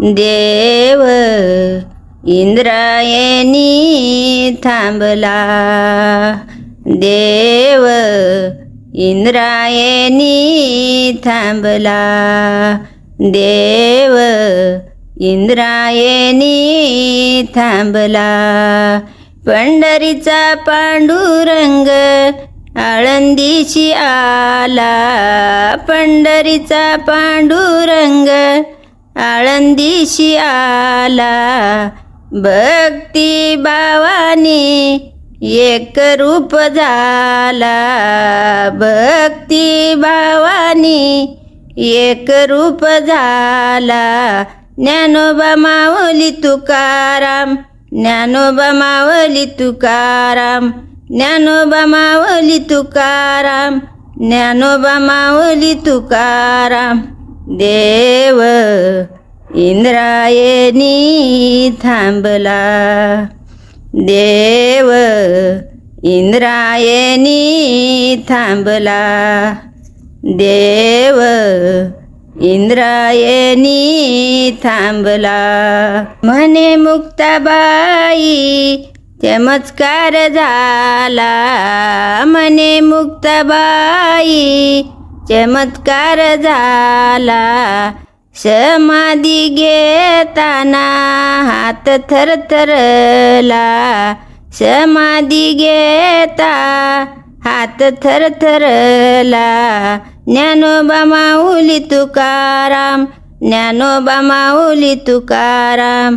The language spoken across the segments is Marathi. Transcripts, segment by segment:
देव इंद्रायणी थांबला. देव इंद्रायणी थांबला. देव इंद्रायणी थांबला. पंढरीचा पांडुरंग आळंदीशी आला पंढरीचा पांडुरंग. आळंदीशी आला भक्ती भावाने एक रूप झाला. भक्ती भावानी एक रूप झाला. ज्ञानोबा माऊली तुकाराम ज्ञानोबा माऊली तुकाराम. ज्ञानोबा माऊली तुकाराम ज्ञानोबा माऊली तुकाराम देव इंद्रायणी थांबला. देव इंद्रायणी थांबला. देव इंद्रायणी थांबला. म्हणे मुक्ताबाई चमत्कार झाला. मने मुक्ताबाई चमत्कार झाला. समाधी घेताना हात थरथरला समाधी घेता हात थरथरला ज्ञानोबा माऊली तुकाराम ज्ञानोबा माऊली तुकाराम.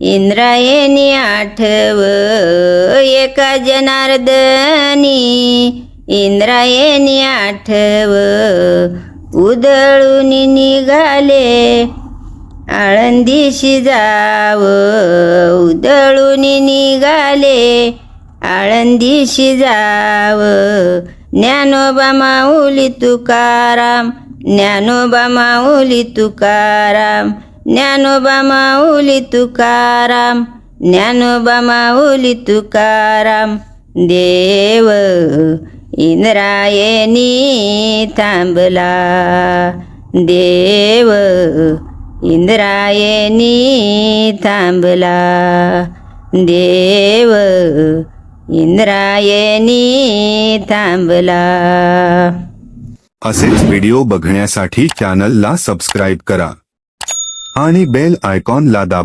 इंद्रायणी आठव एका जनार्दनी. इंद्रायणी आठव उधळून निघाले. आळंदीशी जाव उधळून निघाले. आळंदीशी जाव ज्ञानोबा माऊली तुकाराम. ज्ञानोबा माऊली तुकाराम. ज्ञानोबा माऊली तुकाराम ज्ञानोबा माऊली तुकाराम देव इंद्रायणी थांबला. देव इंद्रायणी थांबला. देव इंद्रायणी थांबला. असेच व्हिडिओ बघण्यासाठी चॅनलला सबस्क्राईब करा. आणि बेल आयकॉनला दाबा.